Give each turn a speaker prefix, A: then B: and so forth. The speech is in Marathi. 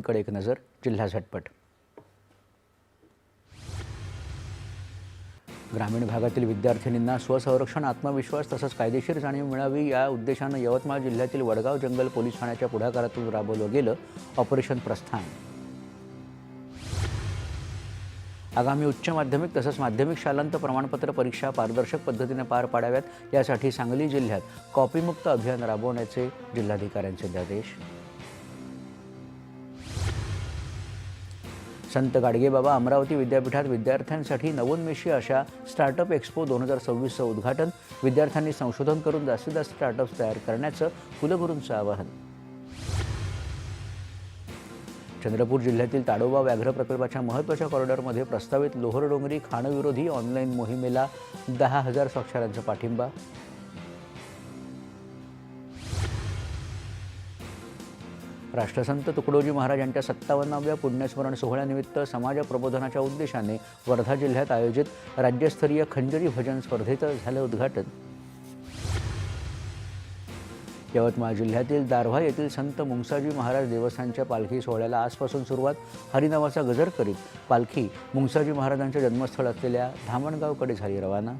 A: कडे एक नजर जिल्हा झटपट. ग्रामीण भागातील विद्यार्थिनींना स्वसंरक्षण आत्मविश्वास तसंच कायदेशीर जाणीव मिळावी या उद्देशानं यवतमाळ जिल्ह्यातील वडगाव जंगल पोलीस ठाण्याच्या पुढाकारातून राबवलं गेलं ऑपरेशन प्रस्थान. आगामी उच्च माध्यमिक तसंच माध्यमिक शालांत प्रमाणपत्र परीक्षा पारदर्शक पद्धतीने पार पाडाव्यात यासाठी सांगली जिल्ह्यात कॉपीमुक्त अभियान राबवण्याचे जिल्हाधिकाऱ्यांचे निर्देश. संत गाडगेबाबा अमरावती विद्यापीठात विद्यार्थ्यांसाठी नवोन्मेषी अशा स्टार्टअप एक्स्पो दोन हजार सव्वीसचं उद्घाटन. विद्यार्थ्यांनी संशोधन करून जास्तीत जास्त स्टार्टअप्स तयार करण्याचं कुलगुरूंचं आवाहन. चंद्रपूर जिल्ह्यातील ताडोबा व्याघ्र प्रकल्पाच्या महत्त्वाच्या कॉरिडॉरमध्ये प्रस्तावित लोहरडोंगरी खाणविरोधी ऑनलाईन मोहिमेला दहा हजार स्वाक्षऱ्यांचा पाठिंबा. राष्ट्रसंत तुकडोजी महाराज यांच्या सत्तावन्नाव्या पुण्यस्मरण सोहळ्यानिमित्त समाज प्रबोधनाच्या उद्देशाने वर्धा जिल्ह्यात आयोजित राज्यस्तरीय खंजरी भजन स्पर्धेचं झालं उद्घाटन. यवतमाळ जिल्ह्यातील दारव्हा येथील संत मुंगसाजी महाराज देवस्थानच्या पालखी सोहळ्याला आजपासून सुरुवात. हरिनामाचा गजर करीत पालखी मुंगसाजी महाराजांच्या जन्मस्थळ असलेल्या धामणगावकडे झाली. रवाना